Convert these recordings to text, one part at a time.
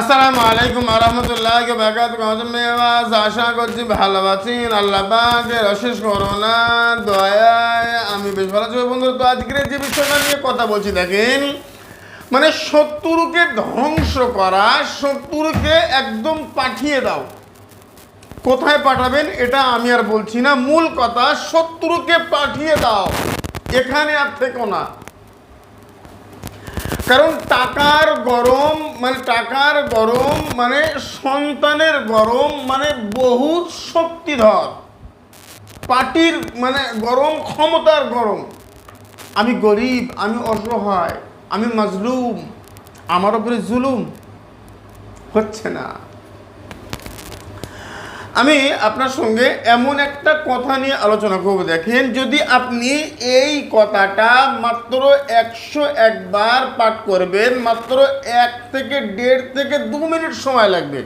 আসসালামু আলাইকুম আরহামতুল্লাহ বাকাত মেওয়াজ আশা করছি ভালো আছেন। আল্লাহ পাকের অশেষ করোনা দয়ায় আমি বেশ ভালো আছি। বন্ধুরা, তো আজকের যে বিষয়টা নিয়ে কথা বলছি, দেখেন মানে শত্রুকে ধ্বংস করা, শত্রুকে একদম পাঠিয়ে দাও। কোথায় পাঠাবেন এটা আমি আর বলছি না। মূল কথা, শত্রুকে পাঠিয়ে দাও। এখানে আর থেকো না। কারণ টাকার গরম মানে টাকার গরম মানে সন্তানের গরম মানে বহু শক্তিধর। পার্টির মানে গরম, ক্ষমতার গরম। আমি গরিব, আমি অসহায়, আমি মাজলুম, আমার উপরে জুলুম। হচ্ছে না। আমি আপনার সঙ্গে এমন একটা কথা নিয়ে আলোচনা করব। দেখেন, যদি আপনি এই কথাটা মাত্র একশো একবার পাঠ করবেন, মাত্র এক থেকে দেড় থেকে দু মিনিট সময় লাগবে।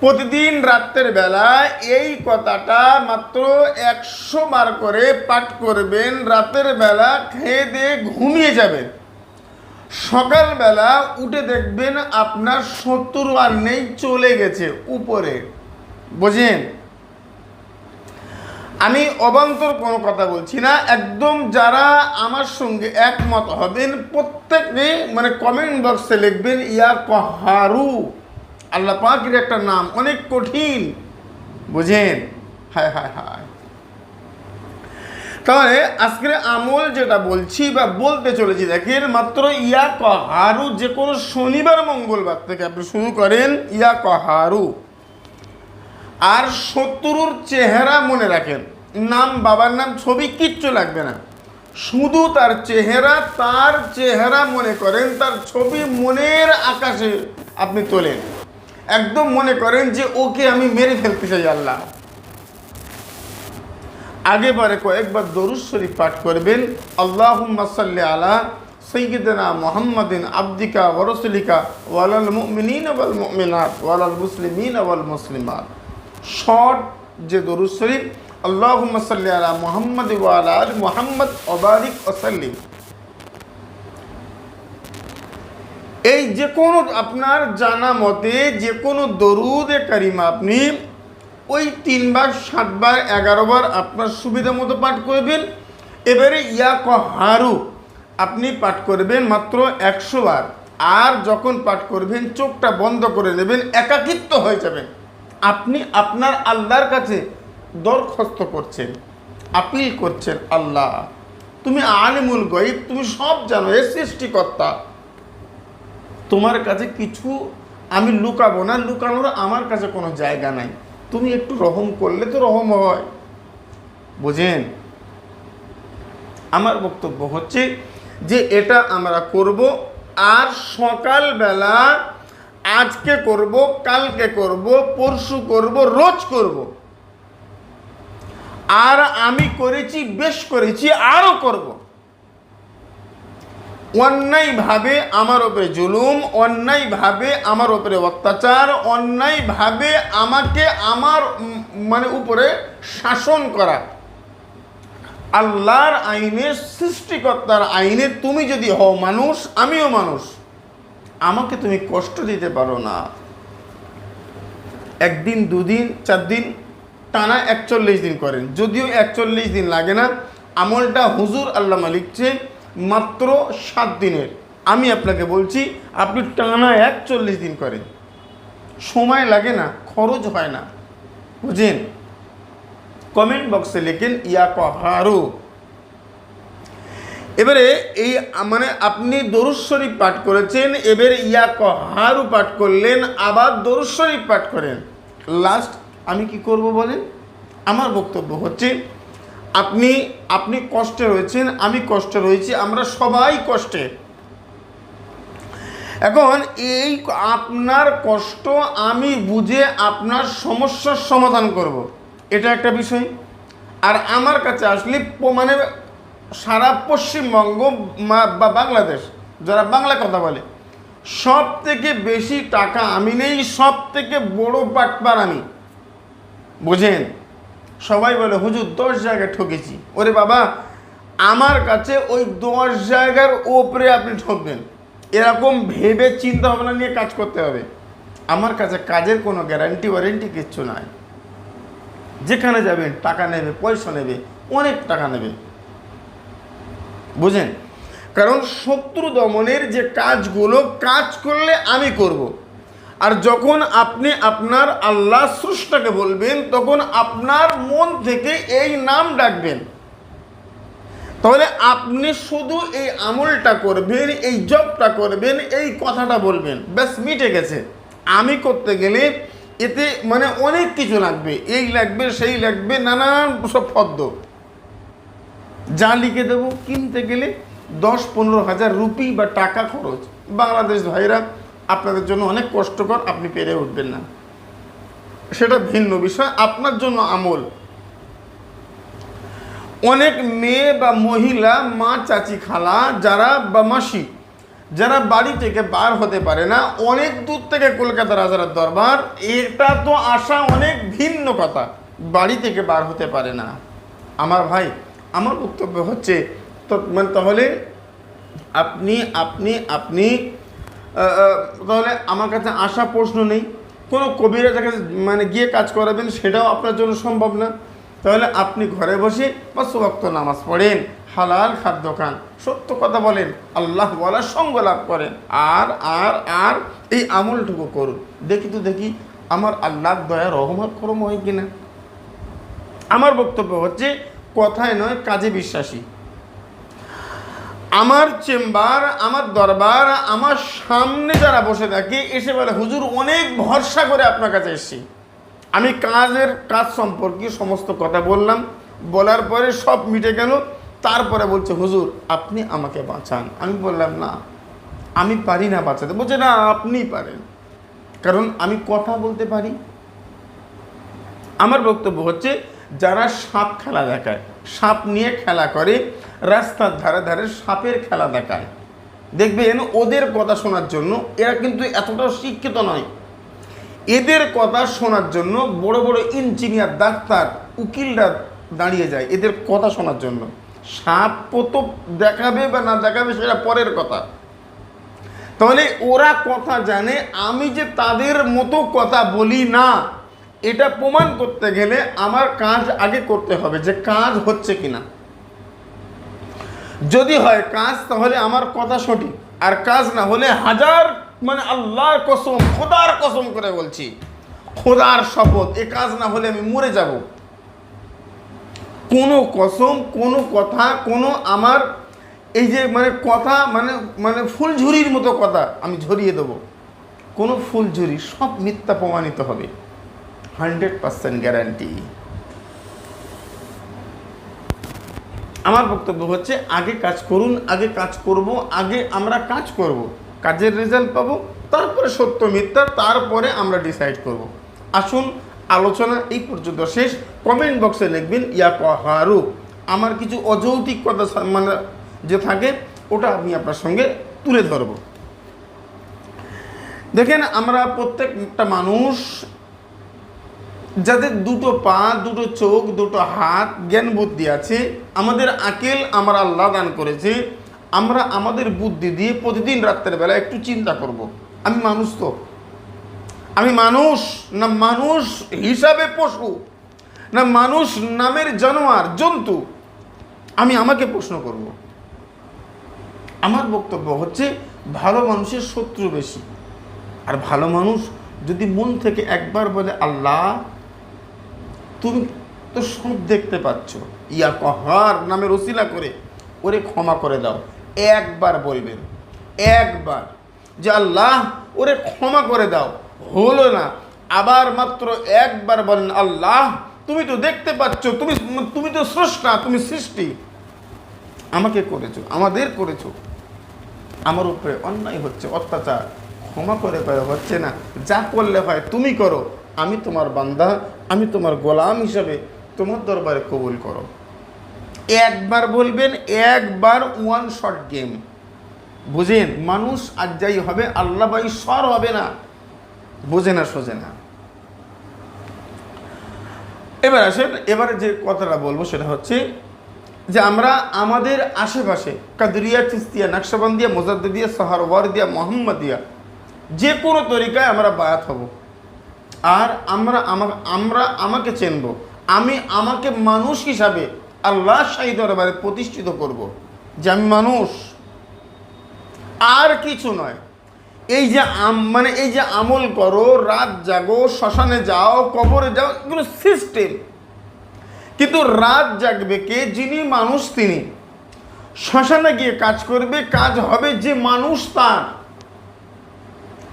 প্রতিদিন রাত্রের বেলা এই কথাটা মাত্র একশো বার করে পাঠ করবেন, রাতের বেলা খেয়ে দিয়ে ঘুমিয়ে যাবেন। সকালবেলা উঠে দেখবেন আপনার শত্রু আর নেই, চলে গেছে উপরে। বোঝেন? আমি অবান্তর কোনো কথা বলছি না, একদম যারা আমার সঙ্গে একমত হবেন প্রত্যেকে মানে কমেন্ট বক্সে লিখবেন, ইয়া কহারু। আল্লাহ পাকের একটা নাম অনেক কঠিন। বুঝেন? হায় হায় হায়। তাহলে আজকের আমল যেটা বলছি বা বলতে চলেছি, দেখেন মাত্র ইয়া কহারু, যে কোনো শনিবার, মঙ্গলবার থেকে আপনি শুরু করেন, ইয়া কহারু। আর শত্রুর চেহারা মনে রাখেন। নাম, বাবার নাম, ছবি কিচ্ছু লাগবে না। শুধু তার চেহারা তার চেহারা মনে করেন, তার ছবি মনের আকাশে আপনি তোলেন। একদম মনে করেন যে, ওকে আমি মেরে ফেলতে চাই, আল্লাহ। আগে বারে কয়েকবার দরুদ শরীফ পাঠ করবেন আল্লাহ সাল্লি আলা সৈয়দনা মোহাম্মদিন আব্দিকা ওরসলিকা ওয়ালাল মুমিনিন ওয়াল মুমিনাত ওয়ালাল মুসলিমিন ওয়াল মুসলিমাত। শর্ট যে দরুদ শরীফ আল্লাহ সাল্লি মোহাম্মদ ওয়ালা আল মোহাম্মদ ওবারিক ওসাল্লিম এই যে কোনো আপনার জানা মতে যে কোনো দরুদে কারিমা আপনি ওই তিনবার, সাতবার, এগারোবার আপনার সুবিধা মতো পাঠ করবেন। এবারে ইয়া হারু আপনি পাঠ করবেন মাত্র একশো বার। আর যখন পাঠ করবেন, চোখটা বন্ধ করে নেবেন, একাকিত্ব হয়ে যাবেন। আপনি আপনার আল্লাহর কাছে দরখাস্ত করছেন, আপিল করছেন আল্লাহ। তুমি আলিমুল গরিব তুমি সব জানো এ সৃষ্টিকর্তা। তোমার কাছে কিছু আমি লুকাবো না, লুকানোর আমার কাছে কোনো জায়গা নাই। তুমি একটু রহম করলে তো রহম হয়। বুঝেন? আমার বক্তব্য হচ্ছে যে এটা আমরা করব আর সকালবেলা আজকে করব, কালকে করব, পরশু করব, রোজ করব। আর আমি করেছি, বেশ করেছি আরও করব। অন্যায়ভাবে আমার ওপরে জুলুম, অন্যায়ভাবে আমার ওপরে অত্যাচার, অন্যায়ভাবে আমাকে আমার মানে উপরে শাসন করা। আল্লাহর আইনে সৃষ্টিকর্তার আইনে তুমি যদি হও মানুষ, আমিও মানুষ। আমাকে তুমি কষ্ট দিতে পারো না। একদিন, দুদিন চার দিন টানা একচল্লিশ দিন করেন। যদিও একচল্লিশ দিন লাগে না, আমলটা হুজুর আল্লাহ লিখছে মাত্র সাত দিনের। আমি আপনাকে বলছি, আপনি টানা একচল্লিশ দিন করেন। সময় লাগে না, খরচ হয় না। বুঝেন? কমেন্ট বক্সে লেখেন ইয়া এবারে এই মানে আপনি দরুদ শরীফ পাঠ করেছেন, এবারে ইয়া কহারু পাঠ করলেন, আবার দরুদ শরীফ পাঠ করেন। লাস্ট আমি কি করব বলেন? আমার বক্তব্য হচ্ছে, আপনি আপনি কষ্টে রয়েছেন, আমি কষ্টে রয়েছি, আমরা সবাই কষ্টে। এখন এই আপনার কষ্ট আমি বুঝে আপনার সমস্যার সমাধান করব। এটা একটা বিষয়। আর আমার কাছে আসলে মানে সারা পশ্চিমবঙ্গ বা বাংলাদেশ, যারা বাংলা কথা বলে সব থেকে বেশি টাকা আমি নেই সব থেকে বড় বাটপার আমি। বুঝেন? সবাই বলে, হুজুর, দশ জায়গায় ঠকেছি। ওরে বাবা, আমার কাছে ওই দশ জায়গার ওপরে আপনি ঠকবেন। এরকম ভেবে চিন্তা ভাবনা নিয়ে কাজ করতে হবে। আমার কাছে কাজের কোনো গ্যারান্টি ওয়ারেন্টি কিচ্ছু নাই। যেখানে যাবেন, টাকা নেবে, পয়সা নেবে, অনেক টাকা নেবে। বুঝেন? কারণ শত্রু দমনের যে কাজগুলো, কাজ করলে আমি করব। আর যখন আপনি আপনার আল্লাহ স্রষ্টাকে বলবেন, তখন আপনার মন থেকে এই নাম ডাকবেন। তাহলে আপনি শুধু এই আমলটা করবেন, এই জবটা করবেন, এই কথাটা বলবেন। ব্যাস, মিটে গেছে। আমি করতে গেলে এতে মানে অনেক কিছু লাগবে। এই লাগবে, সেই লাগবে, নানান সব পদ্ম যা লিখে দেবো, কিনতে গেলে দশ পনেরো হাজার রুপি বা টাকা খরচ। বাংলাদেশ ভাইরা আপনাদের জন্য অনেক কষ্টকর, আপনি পেরে উঠবেন না। সেটা ভিন্ন বিষয়, আপনার জন্য আমল। অনেক মেয়ে বা মহিলা, মা, চাচি, খালা, যারা বা মাসি যারা বাড়ি থেকে বার হতে পারে না, অনেক দূর থেকে কলকাতা রাজার দরবার, এটা তো আসা অনেক ভিন্ন কথা। বাড়ি থেকে বার হতে পারে না। আমার ভাই আমার বক্তব্য হচ্ছে মানে তাহলে আপনি আপনি আপনি তাহলে আমার কাছে আসা প্রশ্ন নেই। কোনো কবিরাজের কাছে মানে গিয়ে কাজ করাবেন সেটাও আপনার জন্য সম্ভব না। তাহলে আপনি ঘরে বসে বা সুভক্ত নামাজ পড়েন, হালাল খাদ্য খান, সত্য কথা বলেন, আল্লাহ বলার সঙ্গ লাভ করেন। আর আর আর এই আমলটুকু করুন। দেখি তো দেখি আমার আল্লাহ দয়া রহমত করম হয় কিনা। আমার বক্তব্য হচ্ছে কথায় নয়, কাজে বিশ্বাসী। আমার চেম্বার, আমার দরবার, আমার সামনে যারা বসে থাকে, এসে বলে, হুজুর, অনেক ভরসা করে আপনার কাছে এসেছি। আমি কাজের কাজ সম্পর্কে সমস্ত কথা বললাম। বলার পরে সব মিটে গেল। তারপরে বলছে, হুজুর, আপনি আমাকে বাঁচান। আমি বললাম, না, আমি পারি না বাঁচাতে। বলছে, না, আপনি পারেন। কারণ আমি কথা বলতে পারি। আমার বক্তব্য হচ্ছে যারা সাপ খেলা দেখায়, সাপ নিয়ে খেলা করে, রাস্তার ধারে ধারে সাপের খেলা দেখায়। দেখবেন ওদের কথা শোনার জন্য এরা কিন্তু এতটাও শিক্ষিত নয়। এদের কথা শোনার জন্য বড় বড় ইঞ্জিনিয়ার, ডাক্তার, উকিলরা দাঁড়িয়ে যায় এদের কথা শোনার জন্য। সাপ তো দেখাবে বা না দেখাবে সেটা পরের কথা। তাহলে ওরা কথা জানে, আমি যে তাদের মতো কথা বলি না এটা প্রমাণ করতে গেলে আমার কাজ আগে করতে হবে যে কাজ হচ্ছে কিনা। যদি হয় কাজ, তাহলে আমার কথা সঠিক। আর কাজ না হলে হাজার মানে আল্লাহর কসম, খোদার কসম করে বলছি। খোদার শপথ, এ কাজ না হলে আমি মরে যাব। কোনো কসম, কোনো কথা, কোনো আমার এই যে মানে কথা মানে মানে ফুলঝুরির মতো কথা আমি ঝরিয়ে দেবো। কোনো ফুলঝুরি, সব মিথ্যা প্রমাণিত হবে। Hundred percent guarantee. আমার বক্তব্য হচ্ছে, আগে কাজ করুন, আগে কাজ করব, আগে আমরা কাজ করব। কাজের রেজাল্ট পাবো, তারপরে সত্য মিথ্যা, তারপরে আমরা ডিসাইড করব। আসুন, আলোচনা এই পর্যন্ত শেষ। কমেন্ট বক্সে লিখবেন ইয়া পাহারু আমার কিছু অযৌক্তিক কথা মানে যে থাকে, ওটা আমি আপনার সঙ্গে তুলে ধরব। দেখেন, আমরা প্রত্যেকটা মানুষ যাদের দুটো পা, দুটো চোখ, দুটো হাত জ্ঞান বুদ্ধি আছে, আমাদের আকেল আমার আল্লাহ দান করেছে, আমরা আমাদের বুদ্ধি দিয়ে প্রতিদিন রাত্রের বেলা একটু চিন্তা করব। আমি মানুষ তো আমি মানুষ, না মানুষ হিসাবে পশু, না মানুষ নামের জানোয়ার, জন্তু আমি আমাকে প্রশ্ন করব। আমার বক্তব্য হচ্ছে, ভালো মানুষের শত্রু বেশি আর ভালো মানুষ যদি মন থেকে একবার বলে, আল্লাহ তুমি তো সব দেখতে পাচ্ছ। ইয়া কহার নামের ওসিলা করে ওরে ক্ষমা করে দাও। একবার বলবেন, একবার যে আল্লাহ ওরে ক্ষমা করে দাও। হলো না, আবার মাত্র একবার বলেন, আল্লাহ তুমি তো দেখতে পাচ্ছ, তুমি তুমি তো স্রষ্টা, তুমি সৃষ্টি। আমাকে করেছ, আমাদের করেছ। আমার উপরে অন্যায় হচ্ছে, অত্যাচার। ক্ষমা করে হচ্ছে না। যা করলে হয় তুমি করো। আমি তোমার বান্দা, আমি তোমার গোলাম হিসাবে তোমার দরবারে কবুল করো। একবার বলবেন, একবার ওয়ান শট গেম বুঝেন, মানুষ আর যাই হবে, আল্লাহ বাই সর হবে না। বোঝে না, সোজে না। এবার আসেন, এবারে যে কথাটা বলব সেটা হচ্ছে যে আমরা আমাদের আশেপাশে কাদরিয়া, চিস্তিয়া, নকশবন্দিয়া মোজাদ্দিয়া সাহারওয়ারদিয়া, মোহাম্মদিয়া, যে কোনো তরিকায় আমরা বায়াত হব। আর আমরা আমা- আমরা আমাকে চেনব। আমি আমাকে মানুষ হিসাবে আল্লাহ শাহী দরবারে প্রতিষ্ঠিত করব। যে আমি মানুষ। আর কিছু নয়। এই যে মানে এই যে আমল করো, রাত জাগো, শ্মশানে যাও, কবরে যাও, এগুলো সিস্টেম। কিন্তু রাত জাগবে কে? যিনি মানুষ তিনি। শ্মশানে গিয়ে কাজ করবে, কাজ হবে যে মানুষ তার।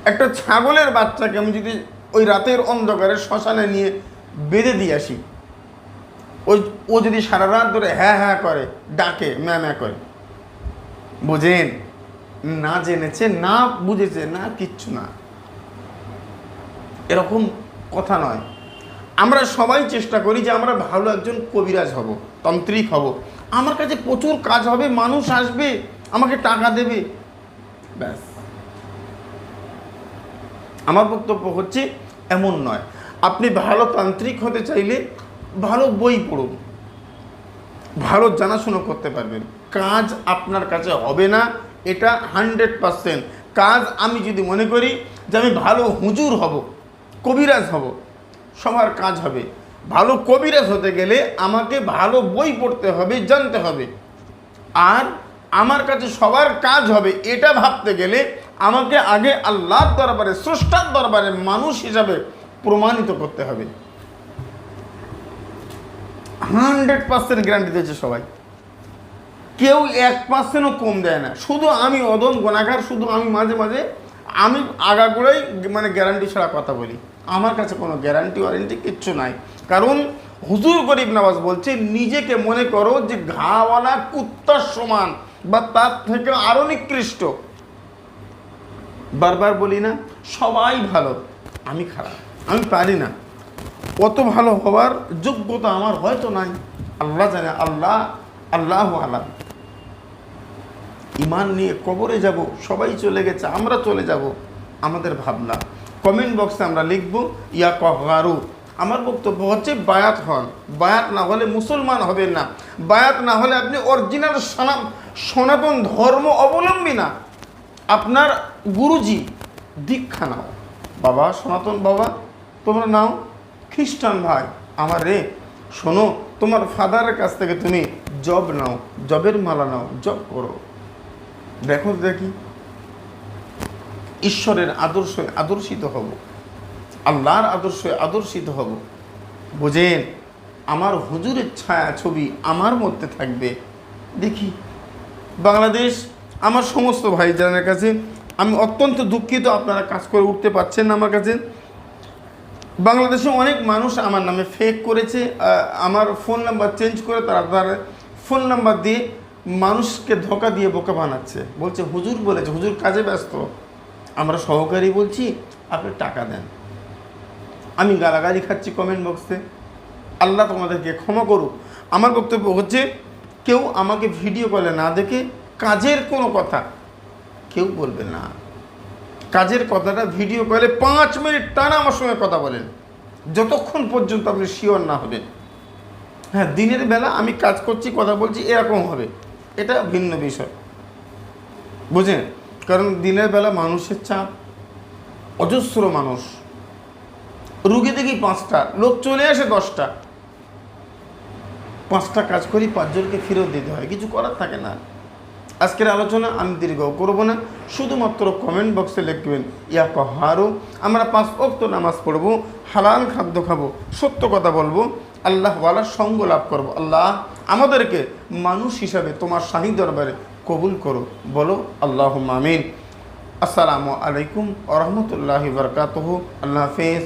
একটা ছাগলের বাচ্চাকে আমি যদি ওই রাতের অন্ধকারে শ্মশানে নিয়ে বেঁধে দিয়ে আসি। ওই, ও যদি সারা রাত ধরে হ্যাঁ হ্যাঁ করে, ডাকে, ম্যা ম্যা করে। বোঝেন? না জেনেছে, না বুঝেছে, না কিচ্ছু না। এরকম কথা নয়। আমরা সবাই চেষ্টা করি যে আমরা ভালো একজন কবিরাজ হব, তান্ত্রিক হব। আমার কাছে প্রচুর কাজ হবে, মানুষ আসবে, আমাকে টাকা দেবে। ব্যাস। আমার বক্তব্য হচ্ছে এমন নয়। আপনি ভালো তান্ত্রিক হতে চাইলে ভালো বই পড়ুন। ভালো জানাশুনো করতে পারবেন। কাজ আপনার কাছে হবে না, এটা হান্ড্রেড পারসেন্ট। কাজ আমি যদি মনে করি যে আমি ভালো হুজুর হব, কবিরাজ হব, সবার কাজ হবে। ভালো কবিরাজ হতে গেলে আমাকে ভালো বই পড়তে হবে, জানতে হবে। আর আমার কাছে সবার কাজ হবে, এটা ভাবতে গেলে আমাকে আগে আল্লাহর দরবারে, স্রষ্টার দরবারে মানুষ হিসাবে প্রমাণিত করতে হবে। হান্ড্রেড পার্সেন্ট গ্যারান্টি দিয়েছে সবাই। কেউ এক পার্সেন্টও কম দেয় না। শুধু আমি অদম গোনাগার শুধু আমি মাঝে মাঝে, আমি আগাগোড়াই মানে গ্যারান্টি ছাড়া কথা বলি। আমার কাছে কোনো গ্যারান্টি ওয়ারেন্টি কিচ্ছু নাই। কারণ হুজুর গরিব নওয়াজ বলছে, নিজেকে মনে করো যে ঘাওয়ালা কুত্তার সমান বা তার থেকে আরও নিকৃষ্ট। বারবার বলি না, সবাই ভালো, আমি খারাপ, আমি পারি না। অত ভালো হওয়ার যোগ্যতা আমার হয়তো নাই। আল্লাহ জানে, আল্লাহ আল্লাহ আলাম। ইমান নিয়ে কবরে যাব, সবাই চলে গেছে, আমরা চলে যাব, আমাদের ভাবনা। কমেন্ট বক্সে আমরা লিখব, ইয়া কহারু আমার বক্তব্য হচ্ছে, বায়াত হন। বায়াত না হলে মুসলমান হবেন না। বায়াত না হলে আপনি অরিজিনাল সনাতন ধর্ম অবলম্বী না। আপনার গুরুজি, দীক্ষা নাও। বাবা, সনাতন বাবা, তোমরা নাও, খ্রিস্টান ভাই, আমার রে, শোনো, তোমার ফাদারের কাছ থেকে তুমি জব নাও, জবের মালা নাও, জব করো। দেখো দেখি, ঈশ্বরের আদর্শে আদর্শিত হব, আল্লাহর আদর্শে আদর্শিত হব। বোঝেন, আমার হুজুরের ছায়া ছবি আমার মধ্যে থাকবে। দেখি, বাংলাদেশ, আমার সমস্ত ভাইজানের কাছে আমি অত্যন্ত দুঃখিত আপনারা কাজ করে উঠতে পারছেন না আমার কাছে। বাংলাদেশে অনেক মানুষ আমার নামে ফেক করেছে আমার ফোন নাম্বার চেঞ্জ করে তারা তার ফোন নাম্বার দিয়ে মানুষকে ধোকা দিয়ে বোকা বানাচ্ছে। বলছে, হুজুর বলেছে, হুজুর কাজে ব্যস্ত। আমরা সহকারী বলছি, আপনি টাকা দেন। আমি গালাগালি খাচ্ছি কমেন্ট বক্সে আল্লাহ তোমাদেরকে ক্ষমা করুক। আমার বক্তব্য হচ্ছে, কেউ আমাকে ভিডিও কলে না দেখে কাজের কোনো কথা কেউ বলবে না। কাজের কথাটা ভিডিও কলে পাঁচ মিনিট টানা আমার সঙ্গে কথা বলেন। যতক্ষণ পর্যন্ত আপনি শিওর না হবেন। হ্যাঁ দিনের বেলা আমি কাজ করছি, কথা বলছি, এরকম হবে। এটা ভিন্ন বিষয়। বুঝেন কারণ দিনের বেলা মানুষের চাপ, অজস্র মানুষ। রুগী দেখি পাঁচটা, লোক চলে আসে দশটা। পাঁচটা কাজ করি, পাঁচজনকে ফেরত দিতে হয়। কিছু করার থাকে না। আজকের আলোচনা আমি দীর্ঘ করব না, শুধুমাত্র কমেন্ট বক্সে লিখবেন ইয়া কহারো আমরা পাঁচ অক্ত নামাজ পড়ব, হালাল খাদ্য খাব, সত্য কথা বলব, আল্লাহ ওয়ালার সঙ্গ লাভ করব। আল্লাহ আমাদেরকে মানুষ হিসাবে তোমার শাহী দরবারে কবুল করো, বলো আল্লাহ মামিন আসসালামু আলাইকুম আ বরকাতহ। আল্লাহ হাফেজ।